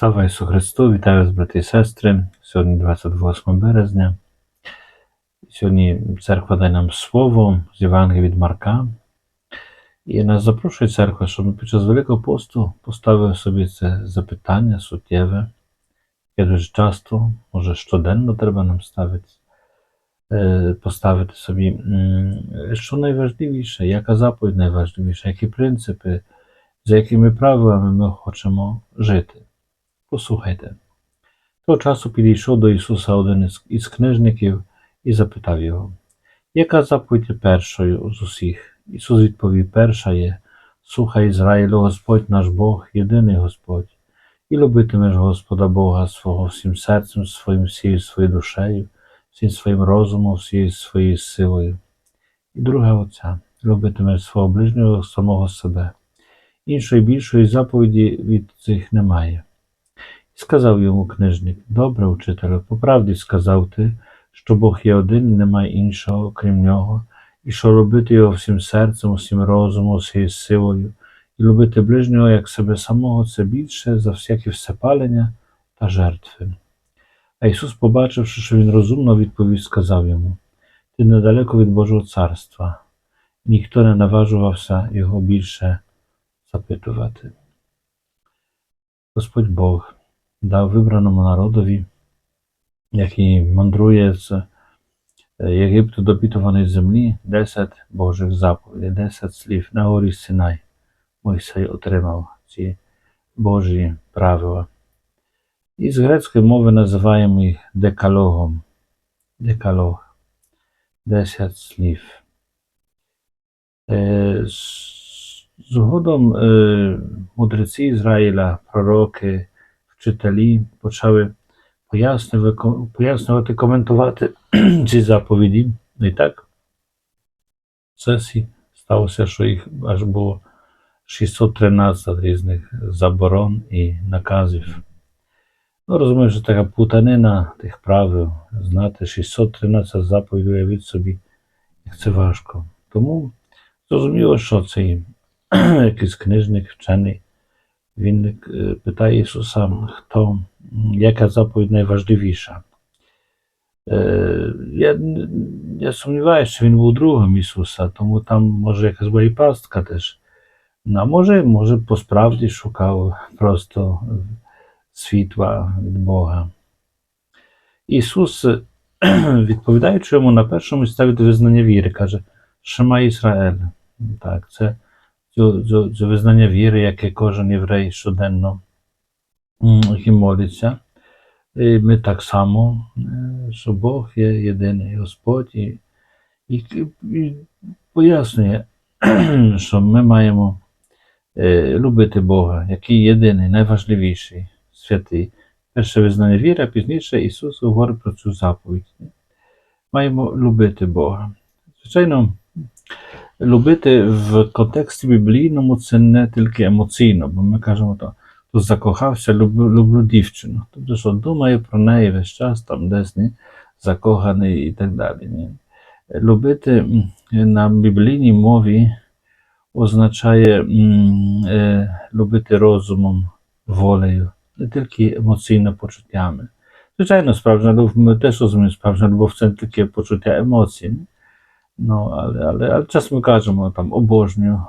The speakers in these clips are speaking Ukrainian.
Слава Ісу Христу! Вітаю вас, брати і сестри. Сьогодні 28 березня. Сьогодні церква дає нам слово з Євангелія від Марка. І нас запрошує церква, щоб ми під час Великого посту поставили собі це запитання суттєве, яке дуже часто, може щоденно треба нам ставити, е, поставити собі, що найважливіше, яка заповідь найважливіша, які принципи, за якими правилами ми хочемо жити. Послухайте. Того часу підійшов до Ісуса один із- книжників і запитав його, яка заповідь є першою з усіх? Ісус відповів, перша є, слухай Ізраїлю, Господь наш Бог, єдиний Господь, і любитимеш Господа Бога свого всім серцем, своїм всією своєю душею, всім своїм розумом, всією своєю силою. І друга оця, любитимеш свого ближнього самого себе. Іншої більшої заповіді від цих немає. І сказав йому книжник: Добре, учителю, по правді сказав ти, що Бог є один і немає іншого, крім нього, і що робити його всім серцем, усім розумом, усією силою, і любити ближнього як себе самого це більше за всякі всепалення та жертви. А Ісус, побачивши, що він розумно відповів, сказав йому: Ти недалеко від Божого царства. Ніхто не наважувався його більше запитувати. Господь Бог дав вибраному народові, який мандрує з е, Єгипту до пітованої землі, 10 Божих заповідей, 10 слів на горі Синай. Мойсей отримав ці Божі правила. І з грецької мови називаємо їх декалогом. Декалог. 10 слів. Е, Згодом е, мудреці Ізраїля, пророки, вчителі почали пояснювати, коментувати ці заповіді. І так, в сесії сталося, що їх аж було 613 різних заборон і наказів. Ну, розумію, що така путанина тих правил, знати 613 заповідей, уявіть собі, як це важко. Тому зрозуміло, що цей якийсь книжник, вчений, він е, питає Ісуса, хто, яка заповідь найважливіша. Е, Я, я сумніваюся, що він був другом Ісуса, тому там може якась була і пастка теж. Ну, а може, може, по справді шукав просто світла від Бога. Ісус, е, відповідаючи йому на першому ставить визнання віри, каже: Шема Ізраїль. Так, це цю, цю, цю визнання віри, яке кожен єврей щоденно молиться. І ми так само, е, що Бог є єдиний Господь, і, і, і пояснює, що ми маємо е, любити Бога, який єдиний, найважливіший, святий. Перше визнання віри, а пізніше Ісус говорить про цю заповідь. Маємо любити Бога. Звичайно, любити в контексті біблійному це не тільки емоційно, бо ми кажемо, то, то закохався, люблю, люблю дівчину. Тобто, що думаю про неї весь час, там десь ні, закоханий і так далі. Ні. Любити на біблійній мові означає е, любити розумом, волею, не тільки емоційно почуттями. Звичайно, справжня любов, ми теж розуміємо, справжня любов це тільки почуття емоцій. Ну, але, але, але часом кажемо там обожнюю,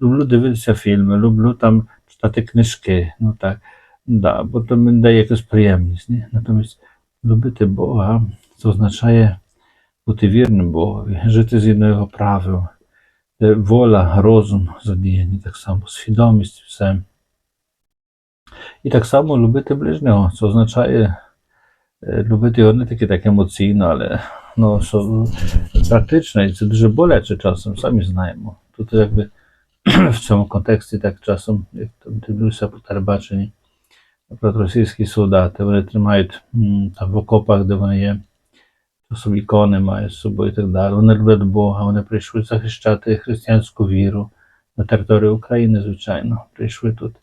люблю дивитися фільми, люблю там читати книжки. Ну так, да, бо то мені дає якусь приємність. Ні? Натомість любити Бога це означає бути вірним Богові, жити згідно його правил, де воля, розум задіяні, так само, свідомість, все. І так само любити ближнього. Це означає любити його не тільки так емоційно, але ну, що практично, і це дуже боляче часом, самі знаємо. Тут якби в цьому контексті так часом, як там дивлюся по телебаченні, наприклад, російські солдати, вони тримають там в окопах, де вони є, часом ікони мають з собою і так далі. Вони люблять Бога, вони прийшли захищати християнську віру на території України, звичайно. Прийшли тут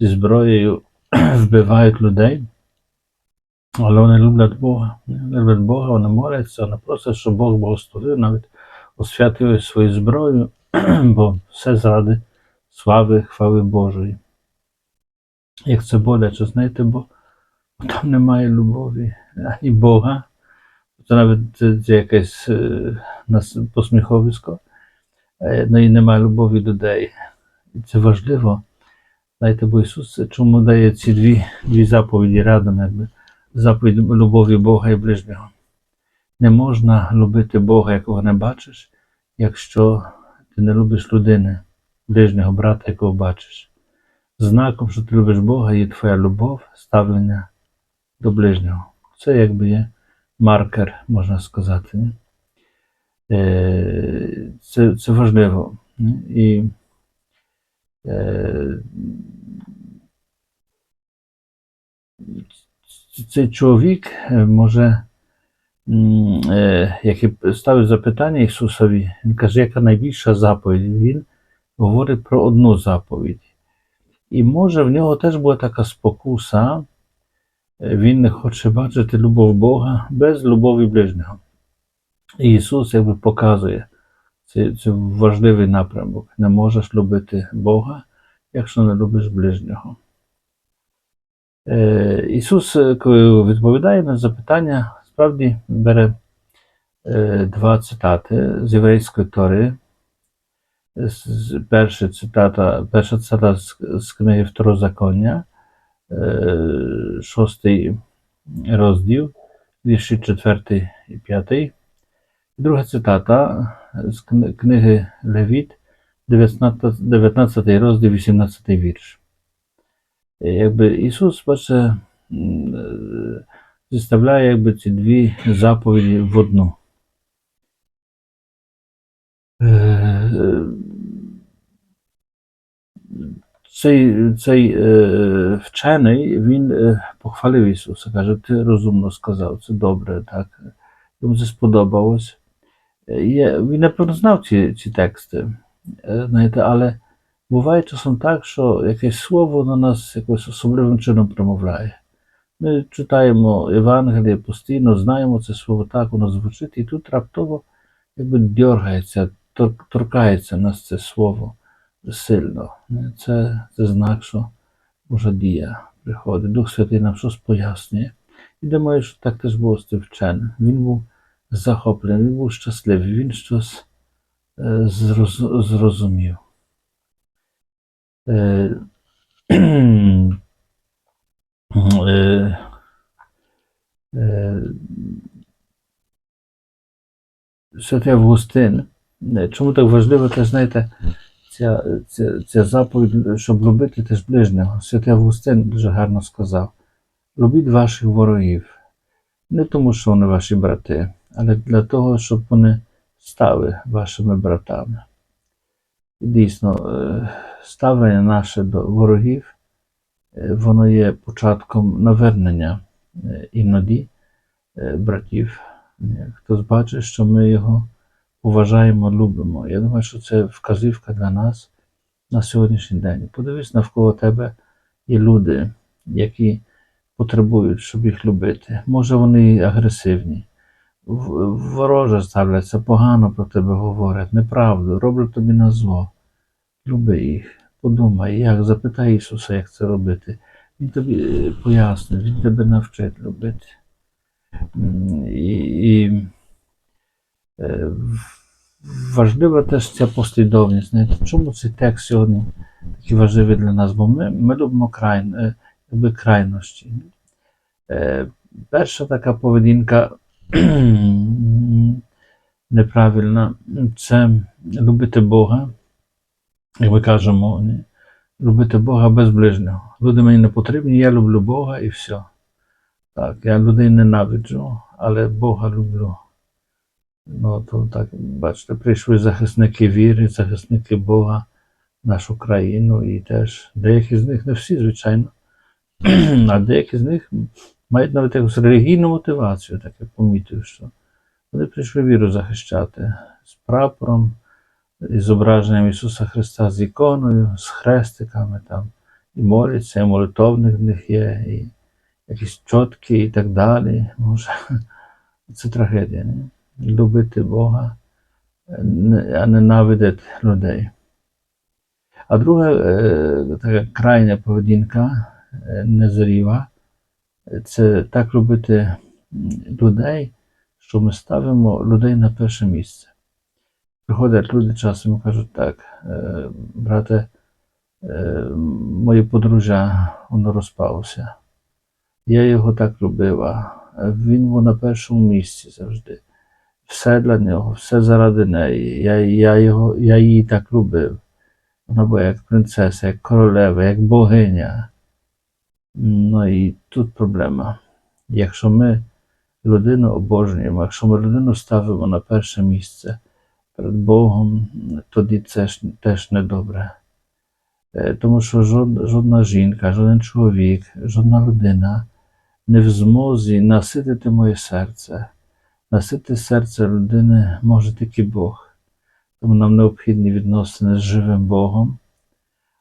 зі зброєю, вбивають людей. Але вони люблять Бога. Люблять Бога, вони моляться, вони просять, щоб Бог благословив, навіть освятив свою зброю, бо все заради слави, хвали Божої. як це боляче, знаєте, бо там немає любові ані Бога. Це навіть якесь е, нас посміховисько, е, ну і немає любові людей. І це важливо. Знаєте, бо Ісус чому дає ці дві, дві заповіді рядом, якби заповідь любові Бога і ближнього. Не можна любити Бога, якого не бачиш, якщо ти не любиш людини, ближнього брата, якого бачиш. Знаком, що ти любиш Бога, є твоя любов, ставлення до ближнього. Це якби є маркер, можна сказати. Е, Це, це важливо. І цей чоловік може, який ставить запитання Ісусові, він каже, яка найбільша заповідь? Він говорить про одну заповідь. І може в нього теж була така спокуса, е, він не хоче бачити любов Бога без любові ближнього. І Ісус якби показує це, це важливий напрямок. Не можеш любити Бога, якщо не любиш ближнього. Е, Ісус, е, коли відповідає на запитання, справді бере е, два цитати з єврейської Тори. Перша цитата, перша цитата з, з книги Второзаконня, шостий розділ, вірші четвертий і п'ятий. Друга цитата з книги Левіт, 19, 19 розділ, 18 вірш. Е, Якби Ісус бачите, м, е, зіставляє якби ці дві заповіді в одну. Е, е, Цей, цей е, вчений він е, похвалив Ісуса, каже, ти розумно сказав, це добре, так. Йому це сподобалось. Е, Є, він напевно знав ці, ці тексти, е, знаєте, але буває часом так, що якесь слово на нас якось особливим чином промовляє. Ми читаємо Євангеліє постійно, знаємо це слово, так воно звучить, і тут раптово якби дергається, тор- торкається нас це слово сильно. Це, це знак, що Божа дія приходить. Дух Святий нам щось пояснює. І думаю, що так теж було з цим вченим. Він був захоплений, він був щасливий, він щось е, зрозумів. Е, е, е, Святий Августин. Чому так важливо, теж знаєте, ця, ця, ця заповідь, щоб любити теж ближнього. Святий Августин дуже гарно сказав: любіть ваших ворогів. Не тому, що вони ваші брати, але для того, щоб вони стали вашими братами. І дійсно, ставлення наше до ворогів, е, воно є початком навернення е, іноді е, братів. Хтось бачить, що ми його поважаємо, любимо. Я думаю, що це вказівка для нас на сьогоднішній день. Подивись, навколо тебе є люди, які потребують, щоб їх любити. Може, вони агресивні, вороже ставляться, погано про тебе говорять, неправду, роблять тобі на зло. Люби їх, подумай, як, запитай Ісуса, як це робити. Він тобі е, пояснить, Він тебе навчить любити. І, і е, важлива теж ця послідовність. Знаєте, чому цей текст сьогодні такий важливий для нас? Бо ми, ми любимо край, якби крайності. Е, Перша така поведінка неправильна це любити Бога, як ми кажемо, любити Бога без ближнього. Люди мені не потрібні, я люблю Бога і все. Так, я людей ненавиджу, але Бога люблю. Ну, то так, бачите, прийшли захисники віри, захисники Бога в нашу країну, і теж деякі з них, не всі, звичайно, а деякі з них мають навіть якусь релігійну мотивацію, так я помітив, що вони прийшли віру захищати з прапором, із зображенням Ісуса Христа з іконою, з хрестиками там, і моляться, і молитовник в них є, і якісь чотки і так далі. Може, це трагедія. Не? Любити Бога, а ненавидити людей. А друга е, така крайня поведінка е, не зріла. Це так любити людей, що ми ставимо людей на перше місце. Приходять люди часом і кажуть так, е, брате, е, моє подружжя, воно розпалося. Я його так любила. Він був на першому місці завжди. Все для нього, все заради неї. Я, я, його, я її так любив. Вона була як принцеса, як королева, як богиня. Ну і тут проблема. Якщо ми людину обожнюємо, якщо ми людину ставимо на перше місце перед Богом, тоді це ж теж недобре. Е, Тому що жодна жінка, жоден чоловік, жодна людина не в змозі наситити моє серце. Насити серце людини може тільки Бог. Тому нам необхідні відносини з живим Богом,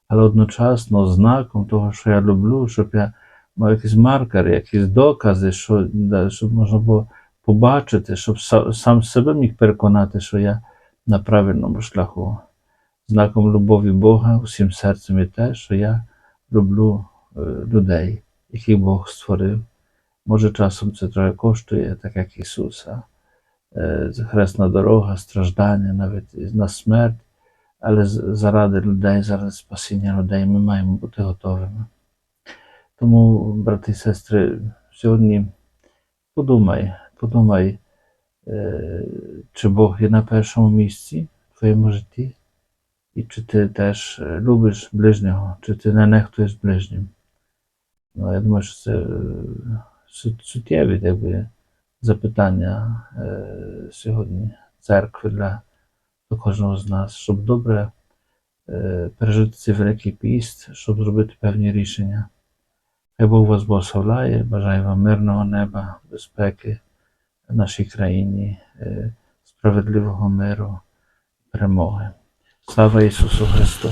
але одночасно знаком того, що я люблю, щоб я мав якісь маркери, якісь докази, що, щоб можна було побачити, щоб сам себе міг переконати, що я на правильному шляху. Знаком любові Бога усім серцем є те, що я люблю е, людей, яких Бог створив. Може, часом це трохи коштує, так як Ісуса. Е, Хресна дорога, страждання, навіть на смерть, але заради людей, заради спасіння людей ми маємо бути готовими. Тому, брати і сестри, сьогодні подумай, подумай, е, чи Бог є на першому місці в твоєму житті, і чи ти теж е, любиш ближнього, чи ти не нехтуєш ближнім. Ну, я думаю, що це е, су- суттєві якби, запитання е, сьогодні церкви для до кожного з нас, щоб добре е, пережити цей великий піст, щоб зробити певні рішення. Хай Бог вас благословляє, бажаю вам мирного неба, безпеки в нашій країні, е, справедливого миру, перемоги. Слава Ісусу Христу!